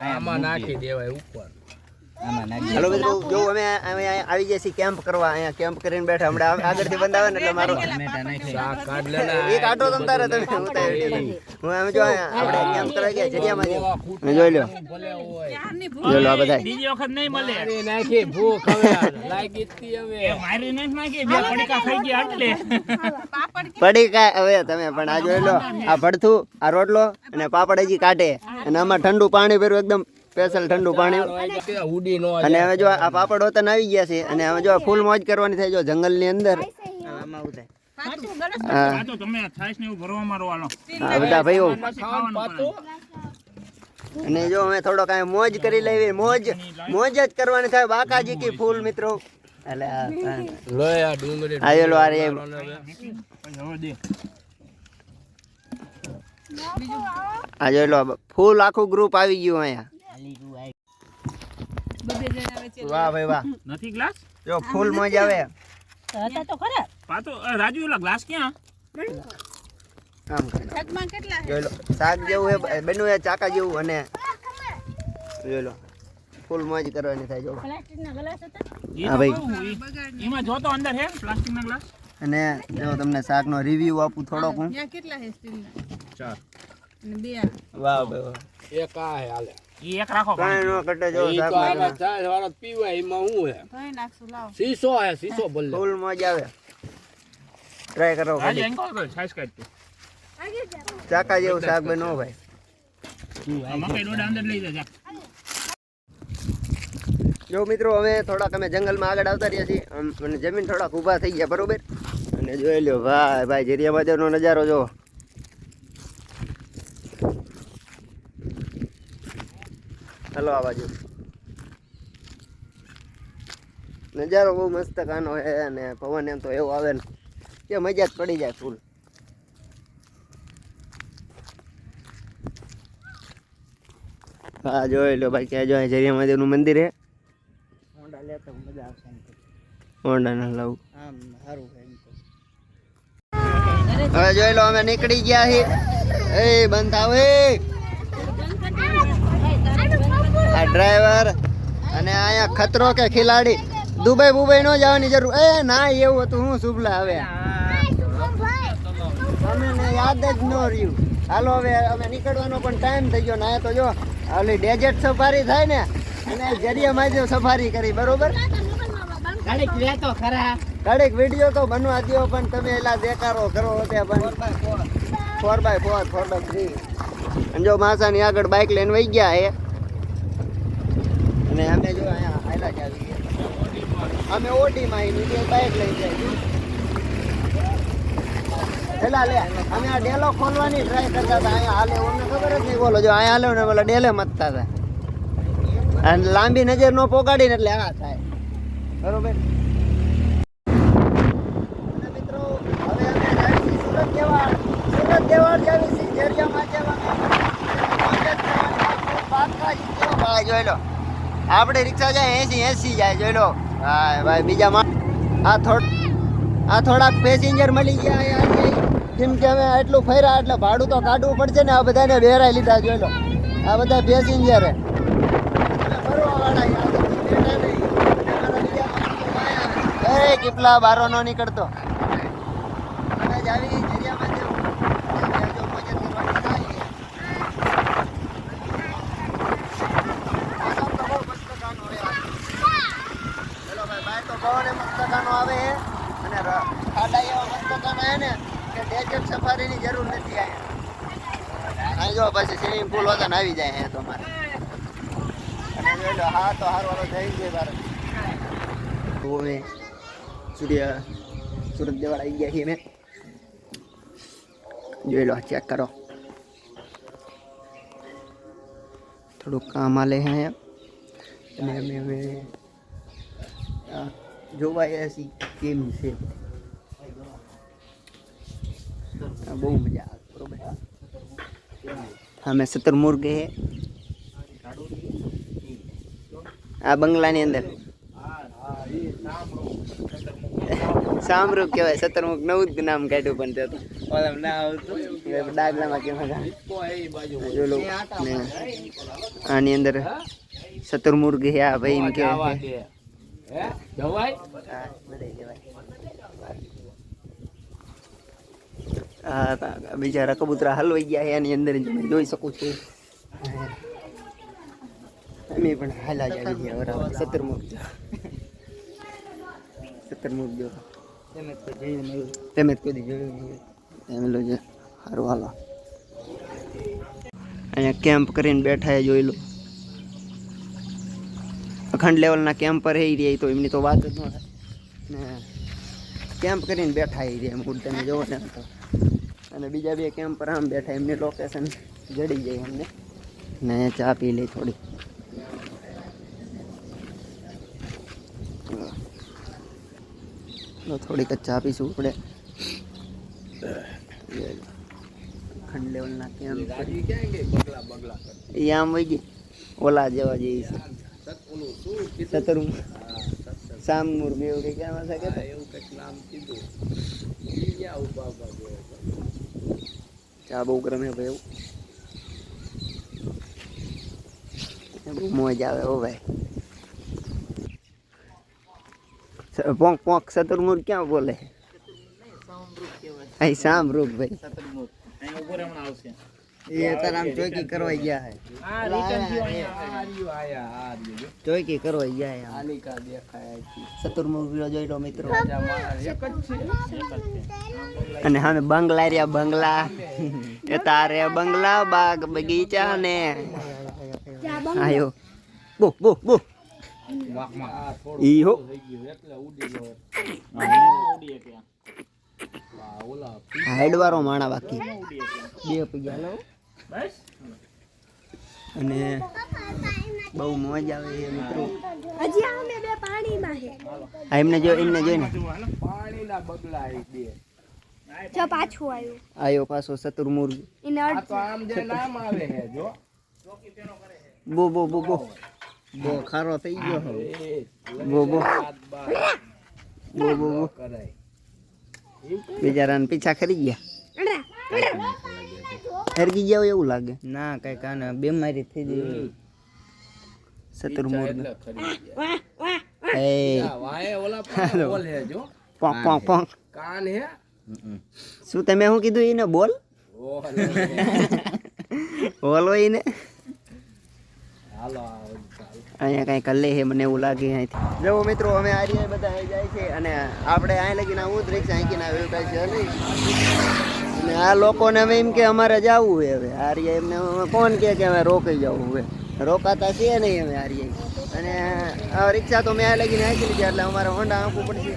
આમાં નાખી દેવાય ઉપર. હાલો મિત્રો જો અમે અમે અહીંયા આવી ગયા છીએ કેમ્પ કરવા. અહીંયા કેમ્પ કરીને બેઠા. હમણાં આગળથી બંધાવે ને એટલે મારો એક આટો કાઢો તમ તારે તમે. હું એમ જો અહીંયા આપણે કેમ્પ કરવા ગયા જગ્યામાં જોઈ લો જોઈ લો આ બધા બીજી વખત નહીં મળે. નાખી ભૂખ હવે. લાગી હતી હવે. મારી નહીં નાખી. બે પડીકા ખાઈ ગયા એટલે. પડી કાંઈ હવે તમે પણ આ જોઈ લો. આ ભડથું આ રોટલો અને પાપડ હજી કાઢે. અને આમાં ઠંડુ પાણી ભર્યું એકદમ. સ્પેશિયલ ઠંડુ પાણી. કે ઉડી નો અને હવે જો આ પાપડ હોતન આવી ગયા છે. અને હવે જો ફૂલ મોજ કરવાની થાય જો જંગલની અંદર. હા. આ તો તમે છાશ ને આ બધા ભાઈઓ. અને જો અમે થોડો કાંઈ મોજ કરી લેવી મોજ મોજ જ કરવાની થાય. બાકાજી કી ફૂલ મિત્રો. એટલે આ- આ- રે આ ફૂલ આખું ગ્રુપ આવી ગયું અહીંયા. વાહ ભાઈ વાહ. નથી ગ્લાસ? જો ફૂલ મોજ આવે. પાતો રાજુ એલા ગ્લાસ ક્યાં? આમ કરીને. જોઈ લો શાક જેવું એ બન્યું એ ચાકા જેવું અને જોઈ લો ફૂલ મોજ કરવાની થાય જો. એ હા ભાઈ. કહું, ઈ- એમાં અંદર હે પ્લાસ્ટિક ગ્લાસ? અને જો તમને શાકનો રિવ્યુ આપું થોડોક હું કેટલા હે સ્ટીલના? ચાર. અને બે વાહ ભાઈ વાહ. એક આ હે હાલે. એક રાખો ન ઘટે જો આમાં ચાય એમાં હું હે? ધોઈ નાખશું લાવ. સીસો હે શીશો ભલે. ફૂલ મજા આવે. ટ્રાય કરો ખાલી. એન્કોલ કર? સાઈઝ કાઢ તું ચાકા જેવું શાક બનો ભાઈ મકાઈ ડોડા અંદર લઈ જા મિત્રો હવે થોડાક અમે જંગલમાં આગળ આવતા રહ્યા છીએ. અને જમીન થોડાક ઊભા થઈ ગયા બરોબર? અને જોઈ લ્યો ભાઈ ભાઈ જેરિયા બાજરનો નજારો જો. હલો આ બાજુ. નજારો બહુ મસ્ત કાનો છે અને પવન એમ તો એવો આવે ને કે મજા જ પડી જાય ફૂલ. હા જોઈ લો ભાઈ ક્યાં જો જરિયા મહાદેવનું મંદિર હે? હોન્ડા લેતો મજા આવશે. હોન્ડા ના લાવ આમ સારું હવે જોઈ લો અમે નીકળી ગયા છીએ. એ બંધ એ! આ ડ્રાઈવર અને અહીંયા ખતરો કે ખિલાડી. દુબઈ બુબઈ નો જવાની જરૂર. એ ના એવું હતું. હું શુભલા હવે. અમને યાદ જ ન રહ્યું. હાલો હવે અમે નીકળવાનો પણ ટાઈમ થઈ ગયો. ના તો જો ઓલી ડેઝર્ટ સફારી થાય ને અને જરિયા જો સફારી કરી બરોબર? ઘડીક લેતો ખરા. ઘડીક વીડિયો તો બનવા દો પણ તમે એલા દેખારો કરો તે પણ. Four by four four by three અને જો માસાની આગળ બાઇક લઈને વહી ગયા એ અને અમે જો અહીંયા હાયલા જ આવી ગયા અમે ઓડીમાં આવી બાઇક લઈ જાય પેલા લે, અમે આ ડેલો ખોલવાની ટ્રાય કરતા હતા. અહીંયા હાલે, અમને ખબર જ નહીં, બોલો, જો અહીંયા હાલે ને બોલો ડેલે મતતા હતા. અને લાંબી નજર નો પોગાડીને એટલે આ થાય. બરોબર? મિત્રો, હવે સુરત દેવાળ સુરત દેવાળ જાવી છીએ ઝેરિયામાં જવાનું જોઈ લો આપણે રિક્ષા જાય એસી એસી જાય, જોઈ લો. હા, ભાઈ, બીજા આ થોડ આ થોડાક પેસેન્જર મળી ગયા. કેમ કે અમે એટલું ફર્યા એટલે ભાડું તો કાઢવું પડશે ને, આ બધાને બેરાઈ લીધા, જોઈ લો. આ બધા પેસેન્જર એ. કેટલા બારો નો નીકળતો આવી જગ્યામાં જેવું. ત્યાં જો મજા કરવાની થાય છે. મોસમ તો બહુ મસ્ત ગાનો આવે આ. ચલો ભાઈ, બહાર તો પવન એ મસ્ત ગાનો આવે છે. અને ર- ખાડા એવા મસ્ત ગાનો છે ને કે ડેઝર્ટ સફારીની જરૂર નથી અહીંયા અહીં જો પછી સ્વિમિંગ પુલ હોતા ને આવી જાય અહીંયા તો મારે. અને જોઈ લો હા તો હારો હારો થઈ ગયો બાર તો અમે સૂર્ય સુરત દેવાળ આવી ગયા છીએ અમે. જોઈ લો ચેક કરો. થોડુંક કામ આલે છે અહીંયા. અને અમે હવે આ જોવા આવ્યા કેમ છે? બહુ મજા આવે, બરોબર. અમે સતરમુર્ગ હે. આ બંગલાની અંદર. સામરૂપ કહેવાય સતરમુખ નવું જ નામ કાઢ્યું પણ તે તો. ઓલા ના આવતું આની અંદર સતરમુર્ગ હે, આ ભાઈ એમ કે આવા દે બિચારા કબૂતરા હલવાઈ ગયા એની અંદર જોઈ શકું છું. અમે પણ હાલા જ આવી ગયા બરાબર શતરમુર્ગ જો શતરમુર્ગ જો તમે તો જોયું નહીં તમે જ કોઈ જોયું એમ લો જે હાલો. અહીંયા કેમ્પ કરીને બેઠા એ જોઈ લો. અખંડ લેવલના કેમ્પર એ રહ્યા તો એમની તો વાત જ ન થાય. કેમ્પ કરીને બેઠા એ રહ્યા મૂળ તમે જોવો ને તો. અને બીજા બે કેમ્પર આમ બેઠા, એમની લોકેશન જડી જાય અમને ને ચા પી લઈ થોડી. થોડીક જ ચા પીશું આપણે. ખંડ લેવલના કેમ્પ એ આમ વહી ગઈ, ઓલા જેવા જેવી છે. સતરું સામુર બે એવું કઈ આમાં છે? કે એવું કંઈક નામ કીધું. ક્યાં ઊભા ઊભા જોયે ચા બહુ ગરમ ભાઈ એવું. મોજ આવે હો ભાઈ. સ- પોંક પોંક સતુરમુર ક્યાં બોલે? અહીં સામરૂપ ભાઈ. આવશે. એ ચોકી ગયા હે. આ રિટર્ન થયો અહીંયા. આ રહ્યું આયા, આ રહ્યું. ચોકી કરવાઈ ગયા હે આલિકા દેખાય છે. સતુરમુર જોઈ લો મિત્રો. એક જ છે. અને સામે બંગલા રહ્યા બંગલા. એ તારે બંગલા બાગ બગીચા ને. આયો. બો બો બો. ઈ હો. એટલે ઉડી ગયો. હાઈડ વાળો માણા બાકી. બે પૈયા લો બસ? અને બહુ મોજ આવે છે મિત્રો. હજી અમે બે પાણીમાં છે. આ એમને જો એમને જોઈને. પાણીના બગલા આવી બે જો પાછું આવ્યું. આયો પાછો સતુરમુર્ગ ઇને આ અડ તો આમ જે નામ આવે છે જો. બો બો બો બો. બો ખારો થઈ ગયો હવે. બો બો. બો બો બો. કરાય. બિચારાને પીછા ખરી ગયા. હરગી ગયા હોય એવું લાગે. ના કઈ કાને બીમારી થઈ ગઈ. સતુરમુર્ગ એ. આ ઓલા બોલ હે જો. પોંક પોંક પોંક. કાન હે? શું તમે શું કીધું એને? બોલ. બોલો એને. અહીંયા કાંઈ કલ્લે હે મને એવું લાગે અહીંથી. જો મિત્રો અમે આર્યા બધા જાય છે અને આપણે અહીં લગીને આવું જ રિક્ષા અહીંથી ના એવું છે નહીં. અને આ લોકોને અમે એમ કે અમારે જવું છે હવે. આર્ય એમને હવે કોણ કહે કે અમે રોકાઈ જવું હવે રોકાતા છે નહીં અમે આર્યા. અને આ રિક્ષા તો મેં આ લગીને હાંકી લીધી એટલે અમારે હોન્ડા આંકવું પડશે.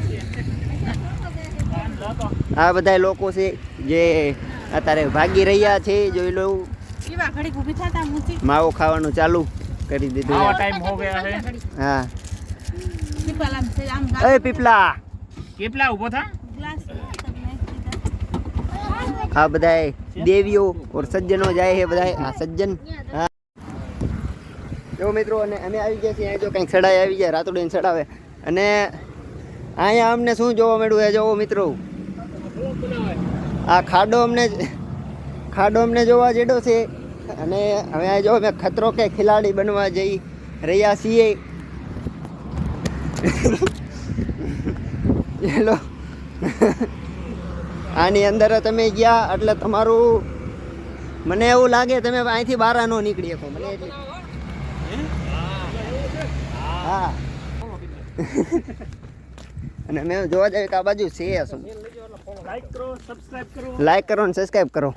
આ બધા લોકો છે જે અત્યારે ભાગી રહ્યા છે જોઈ લો કેવા ઘડીક ઊભી થતા મૂકી માવો ખાવાનું ચાલુ કરી દીધું. ટાઈમ હો ગયા છે. હા. પીપલ પીપલા. ઊભો થા? આ બધાય દેવીઓ ઓર સજ્જનો જાય છે બધાય. આ સજ્જન. જો મિત્રો, અને અમે આવી ગયા છીએ. જો કંઈક સડાઈ આવી જાય રાતોડીને સડાવે અને અહીંયા અમને શું જોવા મળ્યું એ જોવો મિત્રો. આ ખાડો અમને ખાડો અમને જોવા જેડો છે. અને હવે આ જો અમે ખતરો કે ખિલાડી બનવા જઈ રહ્યા છીએ. ચલો આની અંદર તમે ગયા એટલે તમારું મને એવું લાગે તમે અહીંથી બહાર ન નીકળી શકો મને એટલી. હા. અને મેં જોવા જાય કે આ બાજુ છે શું લાઈક કરો ને સબસ્ક્રાઈબ કરો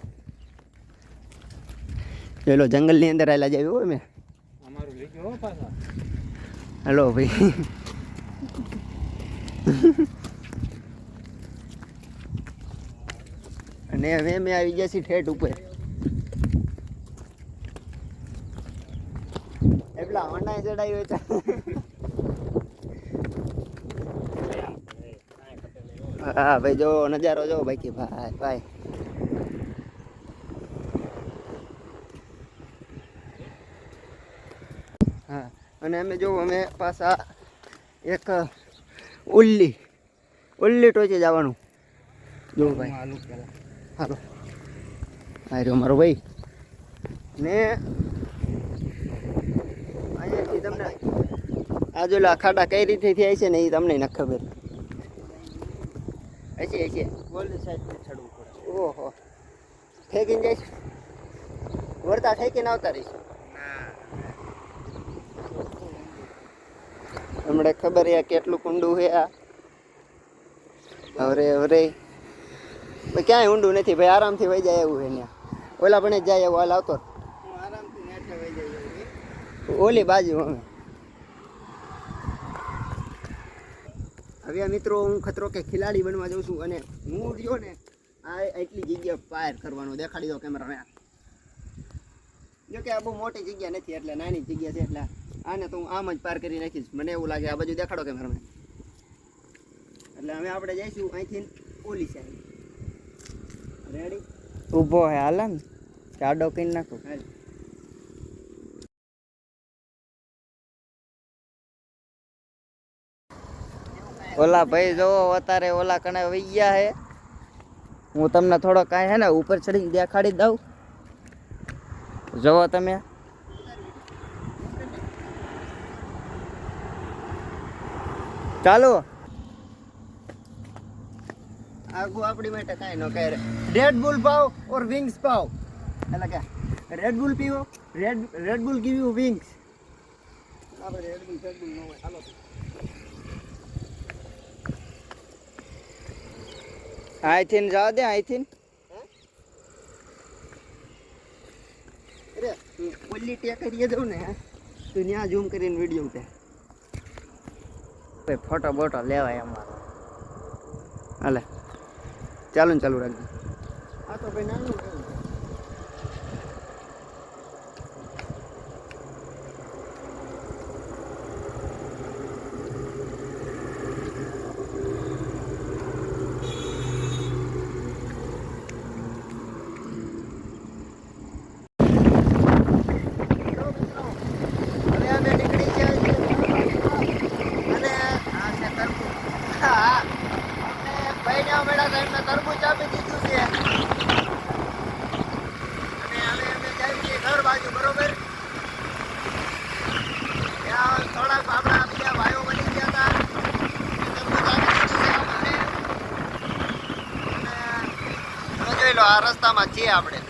પેલો જંગલની અંદર આવેલા જાય હોય મેં હલો ભાઈ. અને હવે મેં આવી ગયા છીએ ઠેઠ ઉપર. એટલા હોન્ડા ચડાવી હોય હા, ભાઈ, જો નજારો જો બાકી. ભાઈ ભાઈ. હા, અને અમે જો, અમે પાછા એક ઉલ્લી ઉલ્લી ટોચે જવાનું. જો, ભાઈ. હાલો. આ રહ્યો મારો ભાઈ. ને અહીંયાથી તમને આ જો ખાડા કઈ રીતે થયા છે ને એ તમને ન ખબર. હશે હશે. બોલ સાઈડ ચડવું પડે. ઓહો. ફેંકીને જઈશ વળતા ઠેકીને આવતા રહીશું હમણાં ખબર છે કેટલું કુંડું છે આ. અવરે ભાઈ ક્યાંય ઊંડું નથી, ભાઈ આરામથી વહી જાય એવું ત્યાં ઓલા પણ જાય એવું હાલ આવતો. ઓલી બાજુ અમે. હવે મિત્રો, હું ખતરો કે ખિલાડી બનવા જાઉં છું અને હું રહ્યો ને, આ એટલી જગ્યા પાર કરવાનો. દેખાડી દો કેમેરા જો કે આ બહુ મોટી જગ્યા નથી, એટલે નાની જગ્યા છે, એટલે આને તો હું આમ જ પાર કરી નાખીશ. મને એવું લાગે, આ બાજુ દેખાડો કેમેરામેન એટલે હવે આપણે જઈશું અહીંથી ઓલી સાઈડ ઊભો હે હાલે ને. ચાડો કરી નાખું. ઓલા ભાઈ જોવો અત્યારે ઓલા કણે વહી ગયા હે. હું તમને થોડો કાંઈ હે ને ઉપર ચડીને દેખાડી દઉં. જોવો તમે. ચાલો. આગુ આપણી માટે કાંઈ ન કહે રેડ બુલ પાવ ઓર વિંગ્સ પાવ? એટલે કે રેડ બુલ પીવો Red Red Bull give you wings આપણે રેડ બુલ રેડ બુલ ન હોય. હાલો. અહીંથી જવા દે. અરે ઓલી ટેક કરીએ જવું ને તો ત્યાં ઝૂમ કરીને વીડિયો ઉઠે ભાઈ ફોટો બોટો લેવાય અમારો. હાલે. ચાલુ ને ચાલુ રાખજો. આ તો ભાઈ નાનું કેવું છે. હવે અમે નીકળી ગયા છીએ અને આ છે તરબૂચ હા અમને ભાઈના મેળા સાહેબને તરબૂચ આપી દીધું છે અને હવે અમે જઈએ છીએ ઘર બાજુ બરોબર ત્યાં થોડાક આપણા બીજા ભાઈઓ બની ગયા હતા તરબૂચ આપી દીધું છે અમને અને જો જોઈ લો આ રસ્તામાં છીએ આપણે.